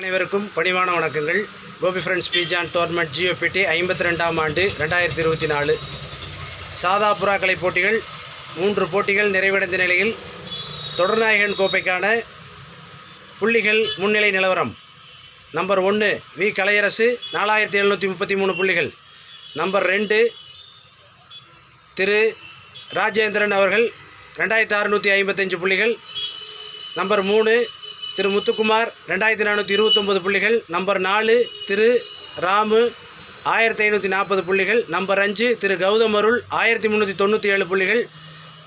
அனைவருக்கும் பணிவான வணக்கங்கள். கோபி ஃப்ரெண்ட்ஸ் பீஜான் டோர்னமெண்ட் ஜியோபிடி ஐம்பத்தி ரெண்டாம் ஆண்டு ரெண்டாயிரத்தி இருபத்தி நாலு. சாதா புறாக்கலை போட்டிகள் மூன்று போட்டிகள் நிறைவடைந்த நிலையில் தொடர்நாயகன் கோப்பைக்கான புள்ளிகள் முன்னிலை நிலவரம். நம்பர் ஒன்று வி. கலையரசு நாலாயிரத்தி எழுநூற்றி முப்பத்தி மூணு புள்ளிகள். நம்பர் ரெண்டு திரு. ராஜேந்திரன் அவர்கள் ரெண்டாயிரத்தி அறுநூற்றி ஐம்பத்தஞ்சு புள்ளிகள். நம்பர் மூணு திரு முத்துக்குமார் ரெண்டாயிரத்தி நானூற்றி இருபத்தொம்பது புள்ளிகள் நம்பர் நாலு திரு ராமு ஆயிரத்தி ஐநூற்றி நாற்பது புள்ளிகள் நம்பர் அஞ்சு திரு கௌதம் அருள் ஆயிரத்தி முந்நூற்றி தொண்ணூற்றி ஏழு புள்ளிகள்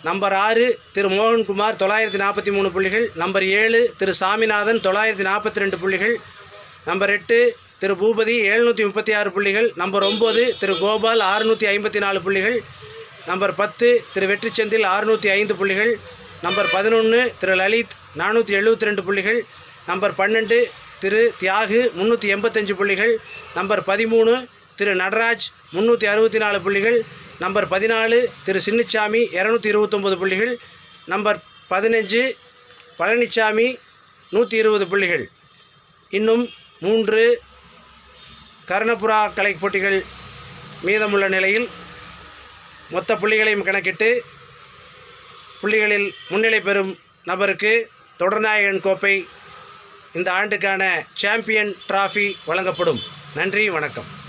நம்பர் ஆறு திரு மோகன்குமார் தொள்ளாயிரத்தி நாற்பத்தி மூணு புள்ளிகள் நம்பர் ஏழு திரு சாமிநாதன் தொள்ளாயிரத்தி நாற்பத்தி ரெண்டு புள்ளிகள் நம்பர் எட்டு திரு பூபதி எழுநூற்றி முப்பத்தி ஆறு புள்ளிகள் நம்பர் ஒம்பது திரு கோபால் ஆறுநூற்றி ஐம்பத்தி நாலு புள்ளிகள் நம்பர் பத்து திரு வெற்றிச்செந்தில் அறுநூற்றி ஐந்து புள்ளிகள் நம்பர் பதினொன்று திரு லலித் நானூற்றி எழுபத்தி ரெண்டு புள்ளிகள். நம்பர் பன்னெண்டு திரு தியாகு முந்நூற்றி எண்பத்தஞ்சு புள்ளிகள். நம்பர் பதிமூணு திரு நடராஜ் முந்நூற்றி அறுபத்தி நாலு புள்ளிகள். நம்பர் பதினாலு திரு சின்னச்சாமி இரநூத்தி இருபத்தொம்பது புள்ளிகள். நம்பர் பதினஞ்சு பழனிச்சாமி நூற்றி இருபது புள்ளிகள். இன்னும் மூன்று கர்ணபுரா கலை போட்டிகள் மீதமுள்ள நிலையில் மொத்த புள்ளிகளையும் கணக்கிட்டு புள்ளிகளில் முன்னிலை பெறும் நபருக்கு தொடர்நாயகன் கோப்பை இந்த ஆண்டுக்கான சாம்பியன் டிராஃபி வழங்கப்படும். நன்றி வணக்கம்.